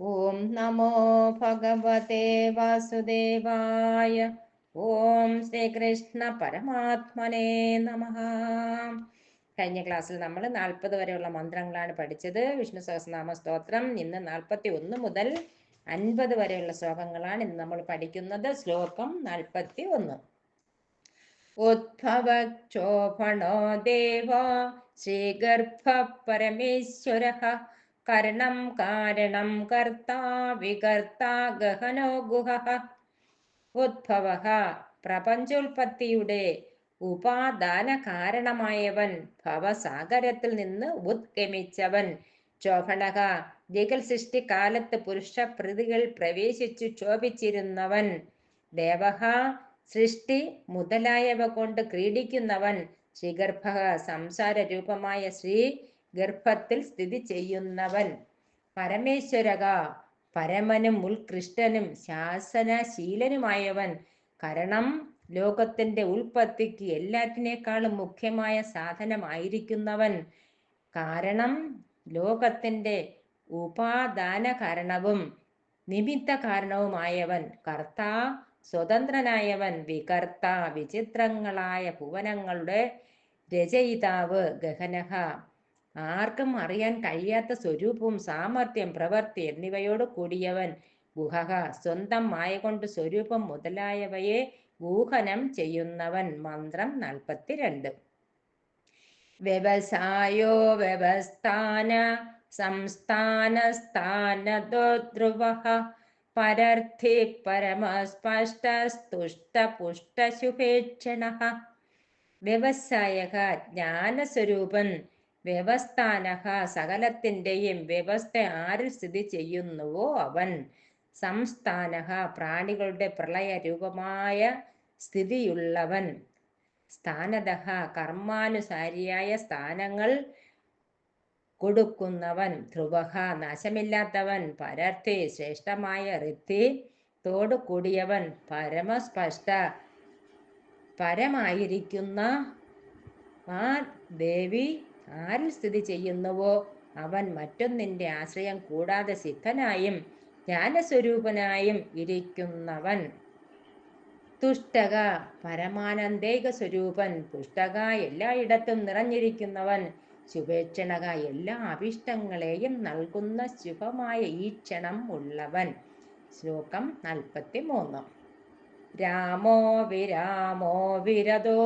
ഓം നമോ ഭഗവതേ വാസുദേവായ ഓം ശ്രീകൃഷ്ണ പരമാത്മനേ നമ കഴിഞ്ഞ ക്ലാസ്സിൽ നമ്മൾ നാൽപ്പത് വരെയുള്ള മന്ത്രങ്ങളാണ് പഠിച്ചത്. വിഷ്ണു സഹസ്രനാമ സ്തോത്രം. ഇന്ന് നാൽപ്പത്തി ഒന്ന് മുതൽ അൻപത് വരെയുള്ള ശ്ലോകങ്ങളാണ് ഇന്ന് നമ്മൾ പഠിക്കുന്നത്. ശ്ലോകം നാൽപ്പത്തി ഒന്ന് ഉദ്ഭവക്ഷോഭണോ ദേവ? ശ്രീഗർഭ പരമേശ്വര കരണം കാരണം കർത്താ വികർത്താ ഗഹനോ ഗുഹ ഉദ്ഭവ പ്രപഞ്ചോൽപത്തിയുടെ ഉപാദാന കാരണമായവൻ ഭവസാഗരത്തിൽ നിന്ന് ഉദ്ഗമിച്ചവൻ. ചോഭണക ജഗൽ സൃഷ്ടി കാലത്ത് പുരുഷ പ്രതികൾ പ്രവേശിച്ചു ചോഭിച്ചിരുന്നവൻ ദേവഹ സൃഷ്ടി മുതലായവ കൊണ്ട് ക്രീഡിക്കുന്നവൻ. ശ്രീഗർഭ സംസാര രൂപമായ ശ്രീ ഗർഭത്തിൽ സ്ഥിതി ചെയ്യുന്നവൻ. പരമേശ്വരക പരമനും ഉത്കൃഷ്ടനും ശാസനശീലനുമായവൻ. കാരണം ലോകത്തിന്റെ ഉൽപ്പത്തിക്ക് എല്ലാറ്റിനേക്കാളും മുഖ്യമായ സാധനമായിരിക്കുന്നവൻ. കാരണം ലോകത്തിന്റെ ഉപാദാന കാരണവും നിമിത്ത കാരണവുമായവൻ കർത്ത സ്വതന്ത്രനായവൻ. വികർത്ത വിചിത്രങ്ങളായ ഭുവനങ്ങളുടെ രചയിതാവ് ഗഹനഹ. ആർക്കും അറിയാൻ കഴിയാത്ത സ്വരൂപവും സാമർഥ്യം പ്രവൃത്തി എന്നിവയോട് കൂടിയവൻ ഗുഹഹ സ്വന്തം മായ കൊണ്ട് സ്വരൂപം മുതലായവയെ ഊഹനം ചെയ്യുന്നവൻ. മന്ത്രം നാൽപ്പത്തിരണ്ട്. വ്യവസായോ വ്യവസ്ഥാന സംസ്ഥാനസ്ഥാനതോ ധ്രുവ പരർത്ഥി പരമസ്പഷ്ടസ്തുഷ്ടപുഷ്ടശുഭേക്ഷണ വ്യവസായക ജ്ഞാനസ്വരൂപൻ വ്യവസ്ഥാന സകലത്തിന്റെയും വ്യവസ്ഥ ആരിൽ സ്ഥിതി ചെയ്യുന്നുവോ അവൻ? സംസ്ഥാനഹ പ്രാണികളുടെ പ്രളയ രൂപമായ സ്ഥിതിയുള്ളവൻ. സ്ഥാനത കർമാനുസാരിയായ സ്ഥാനങ്ങൾ കൊടുക്കുന്നവൻ. ധ്രുവഹ നാശമില്ലാത്തവൻ. പരർത്ഥി ശ്രേഷ്ഠമായ ഋത്തി തോടു കൂടിയവൻ. പരമസ്പഷ്ട പരമായിരിക്കുന്ന ആ ദേവി ആരിൽ സ്ഥിതി ചെയ്യുന്നുവോ? അവൻ മറ്റൊന്നിന്റെ ആശ്രയം കൂടാതെ സിദ്ധനായും ജ്ഞാനസ്വരൂപനായും ഇരിക്കുന്നവൻ. തുഷ്ടക പരമാനന്ദേക സ്വരൂപൻ പുഷ്ടക എല്ലായിടത്തും നിറഞ്ഞിരിക്കുന്നവൻ ശുഭേക്ഷണക എല്ലാ അഭിഷ്ടങ്ങളെയും നൽകുന്ന ശുഭമായ ഈ ക്ഷണം ഉള്ളവൻ. ശ്ലോകം നാൽപ്പത്തി മൂന്ന് രാമോ വിരാമോ വിരതോ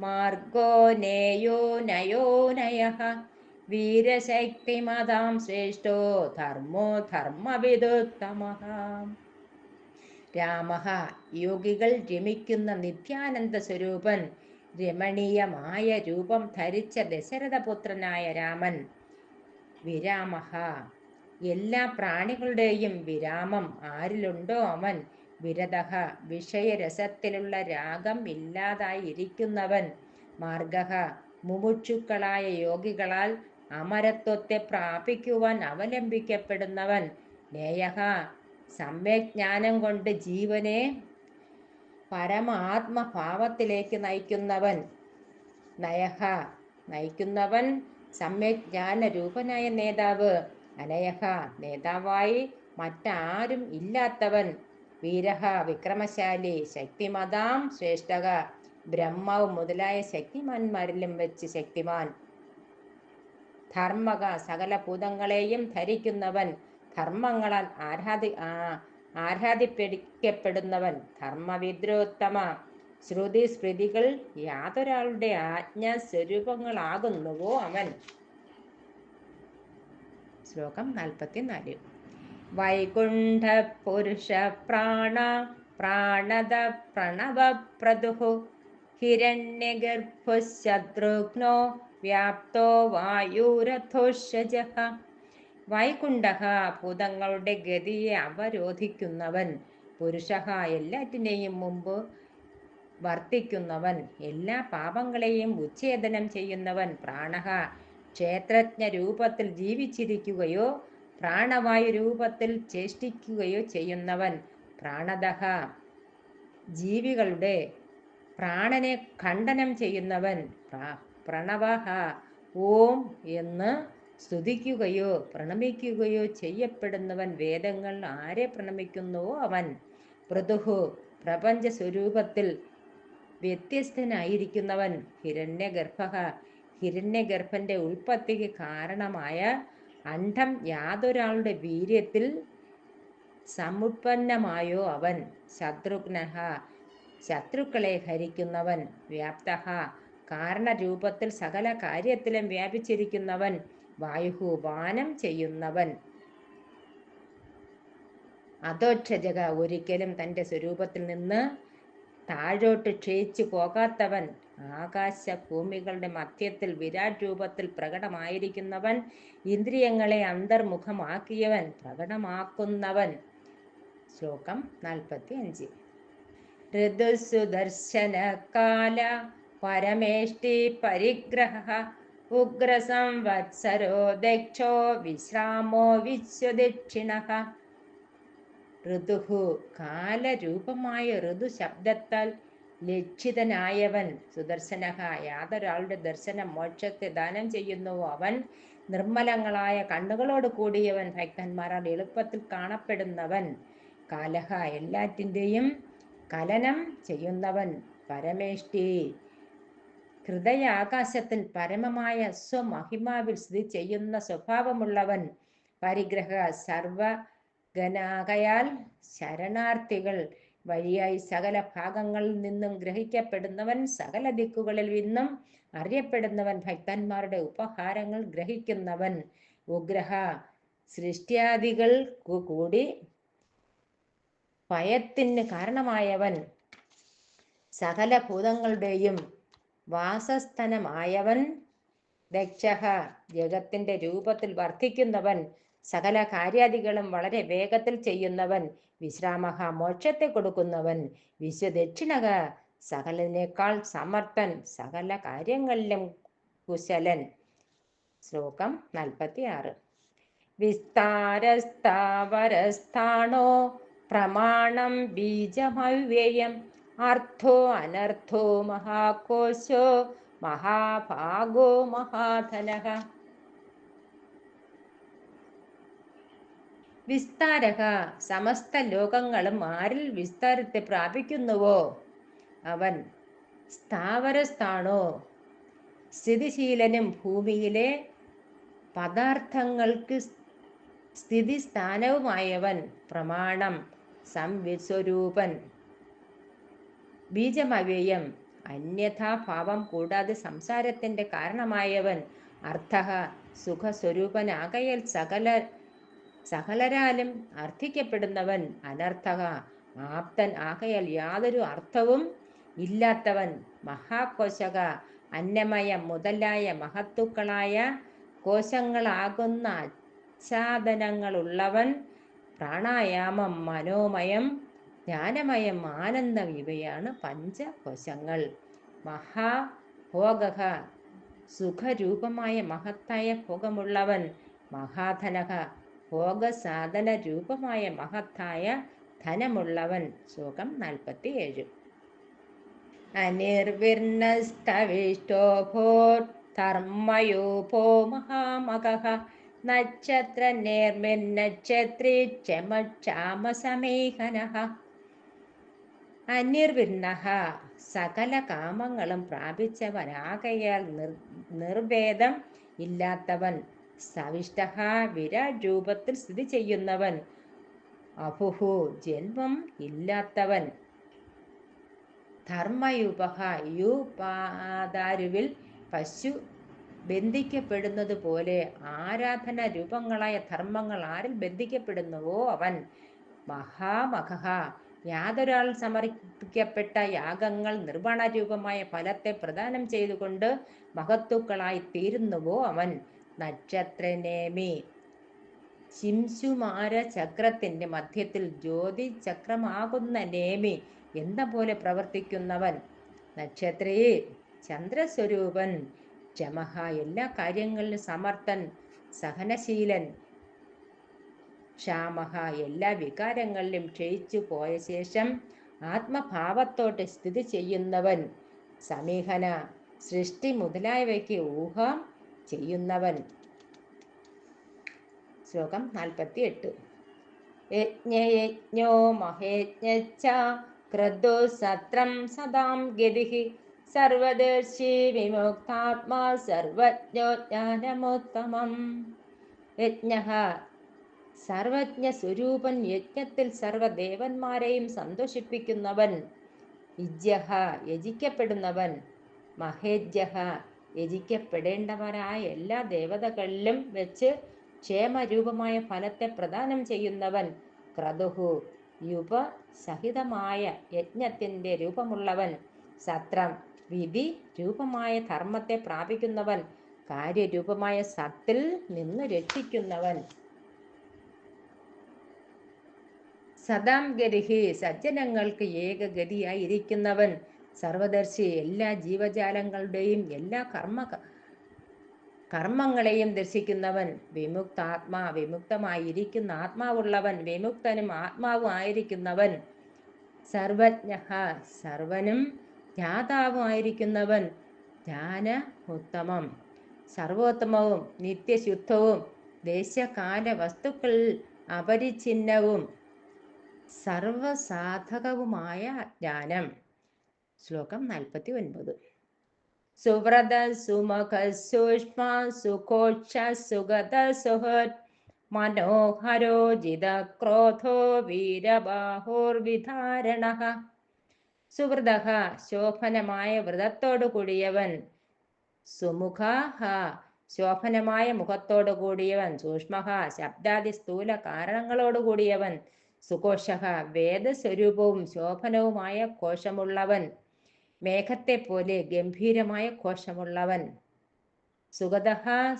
മാർഗോ നേയോ നയോ നയ വീരശക്തിമതാം ശ്രേഷ്ഠോ ധർമ്മോ ധർമ്മവിദുത്തമ രാമ യോഗികൾ രമിക്കുന്ന നിത്യാനന്ദ സ്വരൂപൻ രമണീയമായ രൂപം ധരിച്ച ദശരഥപുത്രനായ രാമൻ. വിരാമ എല്ലാ പ്രാണികളുടെയും വിരാമം ആരിലുണ്ടോ അവൻ? വിരത വിഷയരസത്തിലുള്ള രാഗം ഇല്ലാതായിരിക്കുന്നവൻ മാർഗഹ. മുമുക്ഷുക്കളായ യോഗികളാൽ അമരത്വത്തെ പ്രാപിക്കുവാൻ അവലംബിക്കപ്പെടുന്നവൻ നേയഹ. സമ്യജ്ഞാനം കൊണ്ട് ജീവനെ പരമാത്മഭാവത്തിലേക്ക് നയിക്കുന്നവൻ നയഹ. നയിക്കുന്നവൻ സമ്യജ്ഞാന രൂപനായ നേതാവ്. അനയഹ. നേതാവായി മറ്റാരും ഇല്ലാത്തവൻ വീരഹ വിക്രമശാലി ശക്തിമതാം ശ്രേഷ്ഠക ബ്രഹ്മാവ് മുതലായ ശക്തിമാന്മാരിലും വെച്ച് ശക്തിമാൻ. ധർമ്മക സകല ഭൂതങ്ങളെയും ധരിക്കുന്നവൻ ധർമ്മങ്ങളാൽ ആരാധി ആരാധിപ്പിക്കപ്പെടുന്നവൻ ധർമ്മവിദ്രോത്തമ. ശ്രുതി സ്മൃതികൾ യാതൊരാളുടെ ആജ്ഞ സ്വരൂപങ്ങളാകുന്നുവോ അവൻ? ശ്ലോകം നാൽപ്പത്തിനാല്. പ്രാണത പ്രണവ പ്രദുഹു ഹിരണ്യഗർഭശത്രുഘ്നോ വ്യാപ്തോ വായുരഥോഷജ. വൈകുണ്ഠ ഭൂതങ്ങളുടെ ഗതിയെ അവരോധിക്കുന്നവൻ പുരുഷ എല്ലാറ്റിനെയും മുമ്പ് വർത്തിക്കുന്നവൻ എല്ലാ പാപങ്ങളെയും ഉച്ഛേദനം ചെയ്യുന്നവൻ പ്രാണഹ. ക്ഷേത്രജ്ഞ രൂപത്തിൽ ജീവിച്ചിരിക്കുകയോ പ്രാണവായു രൂപത്തിൽ ചേഷ്ടിക്കുകയോ ചെയ്യുന്നവൻ പ്രാണദഹ. ജീവികളുടെ പ്രാണനെ ഖണ്ഡനം ചെയ്യുന്നവൻ പ്രണവഹ. ഓം എന്ന് സ്തുതിക്കുകയോ പ്രണമിക്കുകയോ ചെയ്യപ്പെടുന്നവൻ വേദങ്ങൾ ആരെ പ്രണമിക്കുന്നുവോ അവൻ? പ്രതുഹു പ്രപഞ്ച സ്വരൂപത്തിൽ വ്യത്യസ്തനായിരിക്കുന്നവൻ ഹിരണ്യഗർഭ ഹിരണ്യഗർഭന്റെ ഉൽപ്പത്തിക്ക് കാരണമായ അണ്ഡം യാതൊരാളുടെ വീര്യത്തിൽ സമുത്പന്നമായോ അവൻ? ശത്രുഘ്നഹ ശത്രുക്കളെ ഹരിക്കുന്നവൻ വ്യാപ്ത കാരണരൂപത്തിൽ സകല കാര്യത്തിലും വ്യാപിച്ചിരിക്കുന്നവൻ വായുഹു വാനം ചെയ്യുന്നവൻ. അധോക്ഷജക ഒരിക്കലും തന്റെ സ്വരൂപത്തിൽ നിന്ന് താഴോട്ട് ക്ഷയിച്ചു പോകാത്തവൻ ആകാശ ഭൂമികളുടെ മധ്യത്തിൽ വിരാട് രൂപത്തിൽ പ്രകടമായിരിക്കുന്നവൻ ഇന്ദ്രിയങ്ങളെ അന്തർമുഖമാക്കിയവൻ പ്രകടമാക്കുന്നവൻ. ശ്ലോകം നാൽപ്പത്തി അഞ്ച് ഋതുസുദർശന കാല പരമേഷ്ടി പരിഗ്രഹ ഉഗ്രസംവത്സരോ ദക്ഷോ വിശ്രാമോ വിശ്വദക്ഷിണ ഋതുഹു കാലരൂപമായ ഋതു ശബ്ദത്താൽ ലക്ഷിതനായവൻ സുദർശനഹ യാതൊരാളുടെ ദർശനം മോക്ഷത്തെ ദാനം ചെയ്യുന്നുവോ അവൻ നിർമ്മലങ്ങളായ കണ്ണുകളോട് കൂടിയവൻ ഭക്തന്മാരാൽ എളുപ്പത്തിൽ കാണപ്പെടുന്നവൻ. കാലഹ എല്ലാറ്റിന്റെയും കലനം ചെയ്യുന്നവൻ പരമേഷ്ടി. ഹൃദയാകാശത്തിൽ പരമമായ സ്വമഹിമാവിൽ സ്ഥിതി ചെയ്യുന്ന സ്വഭാവമുള്ളവൻ പരിഗ്രഹ സർവഗനാകയാൽ ശരണാർത്ഥികൾ. വഴിയായി സകല ഭാഗങ്ങളിൽ നിന്നും ഗ്രഹിക്കപ്പെടുന്നവൻ സകല ദിക്കുകളിൽ നിന്നും അറിയപ്പെടുന്നവൻ ഭക്തന്മാരുടെ ഉപഹാരങ്ങൾ ഗ്രഹിക്കുന്നവൻ. ഉഗ്രഹ സൃഷ്ടിയാദികൾ കൂടി ഭയത്തിന് കാരണമായവൻ. സകല ഭൂതങ്ങളുടെയും വാസസ്ഥനമായവൻ. ദക്ഷ ജഗത്തിന്റെ രൂപത്തിൽ വർദ്ധിക്കുന്നവൻ സകല കാര്യാദികളും വളരെ വേഗത്തിൽ ചെയ്യുന്നവൻ വിശ്രാമഹ മോക്ഷത്തെ കൊടുക്കുന്നവൻ വിശ്വദക്ഷിണക സകലനേക്കാൾ സമർത്ഥൻ സകല കാര്യങ്ങളിലും കുശലൻ. ശ്ലോകം നാൽപ്പത്തി ആറ് വിസ്താരസ്ഥാവരസ്ഥാണോ പ്രമാണം ബീജമവ്യയം? അർത്ഥോ അനർത്ഥോ മഹാകോശോ? മഹാഭാഗോ മഹാധനഃ വിസ്താരക. സമസ്ത ലോകങ്ങളും ആരിൽ വിസ്താരത്തെ പ്രാപിക്കുന്നുവോ? അവൻ സ്ഥാവരസ്ഥാണോ? സ്ഥിതിശീലനും ഭൂമിയിലെ പദാർത്ഥങ്ങൾക്ക് സ്ഥിതിസ്ഥാനവുമായവൻ പ്രമാണം സംവിസ്വരൂപൻ. ബീജമവ്യയം അന്യഥാഭാവം കൂടാതെ സംസാരത്തിന്റെ കാരണമായവൻ അർത്ഥ സുഖസ്വരൂപനാകയൽ സകല സകലരാലും അർത്ഥിക്കപ്പെടുന്നവൻ അനർത്ഥക ആപ്തൻ ആകയാൽ യാതൊരു അർത്ഥവും ഇല്ലാത്തവൻ മഹാകോശക അന്നമയം മുതലായ മഹത്തുക്കളായ കോശങ്ങളാകുന്ന ആച്ഛാദനങ്ങളുള്ളവൻ പ്രാണായാമം മനോമയം ജ്ഞാനമയം ആനന്ദം ഇവയാണ് പഞ്ചകോശങ്ങൾ. മഹാഭോഗ സുഖരൂപമായ മഹത്തായ ഭോഗമുള്ളവൻ മഹാധനക ഭോഗസാധന രൂപമായ മഹത്തായ ധനമുള്ളവൻ. ശ്ലോകം നാൽപ്പത്തി ഏഴ് ഭോർധർമ്മയോപോ മഹാമകഃ നക്ഷത്ര നേർമിർനക്ഷത്രീ ക്ഷമക്ഷാമസമേഹനഃ. അനിർവിർണ. സകല കാമങ്ങളും പ്രാപിച്ചവനാകയാൽ നിർ നിർവേദം ഇല്ലാത്തവൻ. സവിഷ്ട വിരാട് രൂപത്തിൽ സ്ഥിതി ചെയ്യുന്നവൻ. അഭുഹു ജന്മം ഇല്ലാത്തവൻ. ധർമ്മയുപഹ യുപാദാരുവിൽ പശു ബന്ധിക്കപ്പെടുന്നത് പോലെ ആരാധന രൂപങ്ങളായ ധർമ്മങ്ങൾ ആരിൽ ബന്ധിക്കപ്പെടുന്നുവോ അവൻ? മഹാമഹ യാതൊരാൾ സമർപ്പിക്കപ്പെട്ട യാഗങ്ങൾ നിർവണ രൂപമായ ഫലത്തെ പ്രദാനം ചെയ്തുകൊണ്ട് മഹത്തുക്കളായി തീരുന്നുവോ അവൻ? നക്ഷത്രനേമി ശിംശുമാര ചക്രത്തിന്റെ മധ്യത്തിൽ ജ്യോതി ചക്രമാകുന്ന നേമി എന്ന പോലെ പ്രവർത്തിക്കുന്നവൻ. നക്ഷത്രയെ ചന്ദ്രസ്വരൂപൻ. ക്ഷമഹ എല്ലാ കാര്യങ്ങളിലും സമർത്ഥൻ. സഹനശീലൻ. ക്ഷാമഹ എല്ലാ വികാരങ്ങളിലും ക്ഷയിച്ചു പോയ ശേഷം ആത്മഭാവത്തോട്ട് സ്ഥിതി ചെയ്യുന്നവൻ. സമീഹന സൃഷ്ടി മുതലായവയ്ക്ക് ഊഹം ചെയ്യുന്നവൻ. ശ്ലോകം നാൽപ്പത്തി എട്ട് യജ്ഞയജ്ഞോ മഹേജ്ഞ ക്രദോ സത്രം സദാം ഗതി. സർവദർശി വിമുക്താത്മാ സർവജ്ഞോ ജ്ഞാനമോത്തമം. യജ്ഞ സർവജ്ഞ സ്വരൂപൻ യജ്ഞത്തിൽ സർവദേവന്മാരെയും സന്തോഷിപ്പിക്കുന്നവൻ. യജ്ഞ യജിക്കപ്പെടുന്നവൻ. മഹേജ്ഞ യജിക്കപ്പെടേണ്ടവരായ എല്ലാ ദേവതകളിലും വെച്ച് ക്ഷേമരൂപമായ ഫലത്തെ പ്രദാനം ചെയ്യുന്നവൻ ക്രതുഹു. യുപ സഹിതമായ യജ്ഞത്തിന്റെ രൂപമുള്ളവൻ സത്രം. വിധി രൂപമായ ധർമ്മത്തെ പ്രാപിക്കുന്നവൻ കാര്യരൂപമായ സത്തിൽ നിന്ന് രക്ഷിക്കുന്നവൻ. സദാം ഗരിഹി സജ്ജനങ്ങൾക്ക് ഏകഗതിയായിരിക്കുന്നവൻ. സർവദർശി എല്ലാ ജീവജാലങ്ങളുടെയും എല്ലാ കർമ്മ കർമ്മങ്ങളെയും ദർശിക്കുന്നവൻ വിമുക്താത്മാ വിമുക്തമായിരിക്കുന്ന ആത്മാവുള്ളവൻ വിമുക്തനും ആത്മാവും ആയിരിക്കുന്നവൻ സർവജ്ഞ സർവനും ജ്ഞാതാവുമായിരിക്കുന്നവൻ ജ്ഞാന ഉത്തമം സർവോത്തമവും നിത്യശുദ്ധവും ദേശകാല വസ്തുക്കൾ അപരിഛിന്നവും സർവസാധകവുമായ ജ്ഞാനം. ശ്ലോകം നാൽപ്പത്തി ഒൻപത് സുവ്രത സുമഖ സൂക്ഷ്മ സുഖോക്ഷ സുഗത സുഹൃത് മനോഹരോ ജിത ക്രോധോ വീരബാഹോർവിധാരണ. സുഹൃദ ശോഭനമായ വ്രതത്തോടു കൂടിയവൻ. സുമുഖ ശോഭനമായ മുഖത്തോടു കൂടിയവൻ. സൂക്ഷ്മ ശബ്ദാദി സ്ഥൂല കാരണങ്ങളോട് കൂടിയവൻ. സുഘോഷ വേദസ്വരൂപവും ശോഭനവുമായ കോശമുള്ളവൻ. മേഘത്തെ പോലെ ഗംഭീരമായ കോശമുള്ളവൻ സുഗത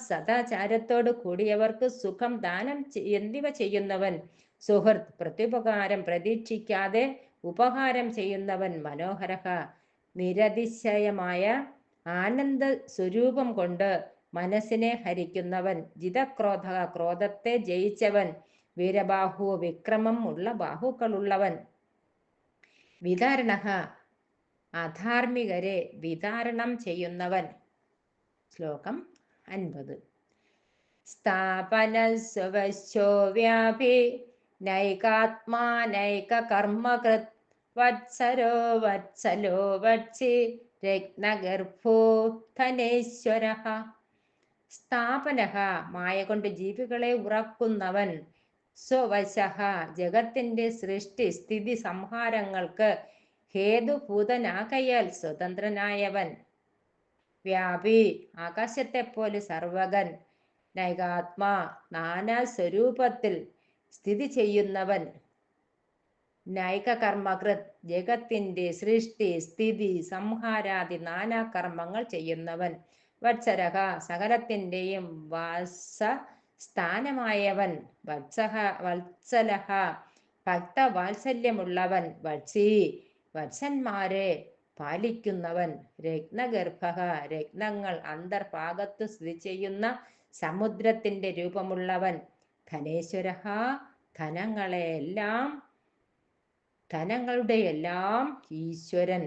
സദാചാരത്തോട് കൂടിയവർക്ക് സുഖം ദാനം എന്നിവ ചെയ്യുന്നവൻ? സുഹൃത്ത് പ്രത്യുപകാരം പ്രതീക്ഷിക്കാതെ ഉപകാരം ചെയ്യുന്നവൻ മനോഹര നിരതിശയമായ ആനന്ദ സ്വരൂപം കൊണ്ട് മനസ്സിനെ ഹരിക്കുന്നവൻ. ജിതക്രോധ ക്രോധത്തെ ജയിച്ചവൻ. വീരബാഹു വിക്രമം ഉള്ള ബാഹുക്കളുള്ളവൻ. വിതാരണ അധാർമികരെ വിതാരണം ചെയ്യുന്നവൻ. ശ്ലോകം അൻപത്. സ്ഥാപന സ്വശോ വ്യാപി നൈകാത്മാ നൈക കർമ്മകൃത് വത്സരോ വത്സലോ വത്സി രത്നഗർഭോ ധനേശ്വര സ്ഥാപന മായ കൊണ്ട് ജീവികളെ ഉറക്കുന്നവൻ. സ്വവശ ജഗത്തിന്റെ സൃഷ്ടി സ്ഥിതി സംഹാരങ്ങൾക്ക് ഹേതുഭൂതനാകയാൽ സ്വതന്ത്രനായവൻ. വ്യാപി ആകാശത്തെ പോലെ സർവകൻ നൈകാത്മാ നാനാ സ്വരൂപത്തിൽ സ്ഥിതി ചെയ്യുന്നവൻ. നൈക കർമ്മകൃത് ജഗത്തിന്റെ സൃഷ്ടി സ്ഥിതി സംഹാരാദി നാനാ കർമ്മങ്ങൾ ചെയ്യുന്നവൻ. വത്സരഹ സകലത്തിന്റെയും വാസ സ്ഥാനമായവൻ വത്സഹ വത്സലഹ ഭക്തവാത്സല്യമുള്ളവൻ. വത്സി വത്സന്മാരെ പാലിക്കുന്നവൻ രത്നഗർഭ രത്നങ്ങൾ അന്തർഭാഗത്ത് സ്ഥിതി ചെയ്യുന്ന സമുദ്രത്തിന്റെ രൂപമുള്ളവൻ. ധനേശ്വര ധനങ്ങളെയെല്ലാം ധനങ്ങളുടെ എല്ലാം ഈശ്വരൻ.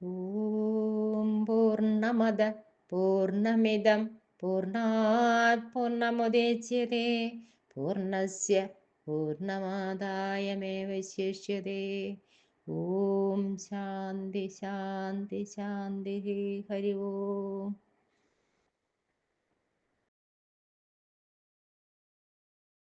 ഓം പൂർണമത പൂർണമിതം പൂർണാത് പൂർണമുദേച്യത്തെ പൂർണസ്യ പൂർണമാദായമേവശിഷ്യത്തെ ഓം ശാന്തി ശാന്തി ശാന്തി ഹരി ഓം.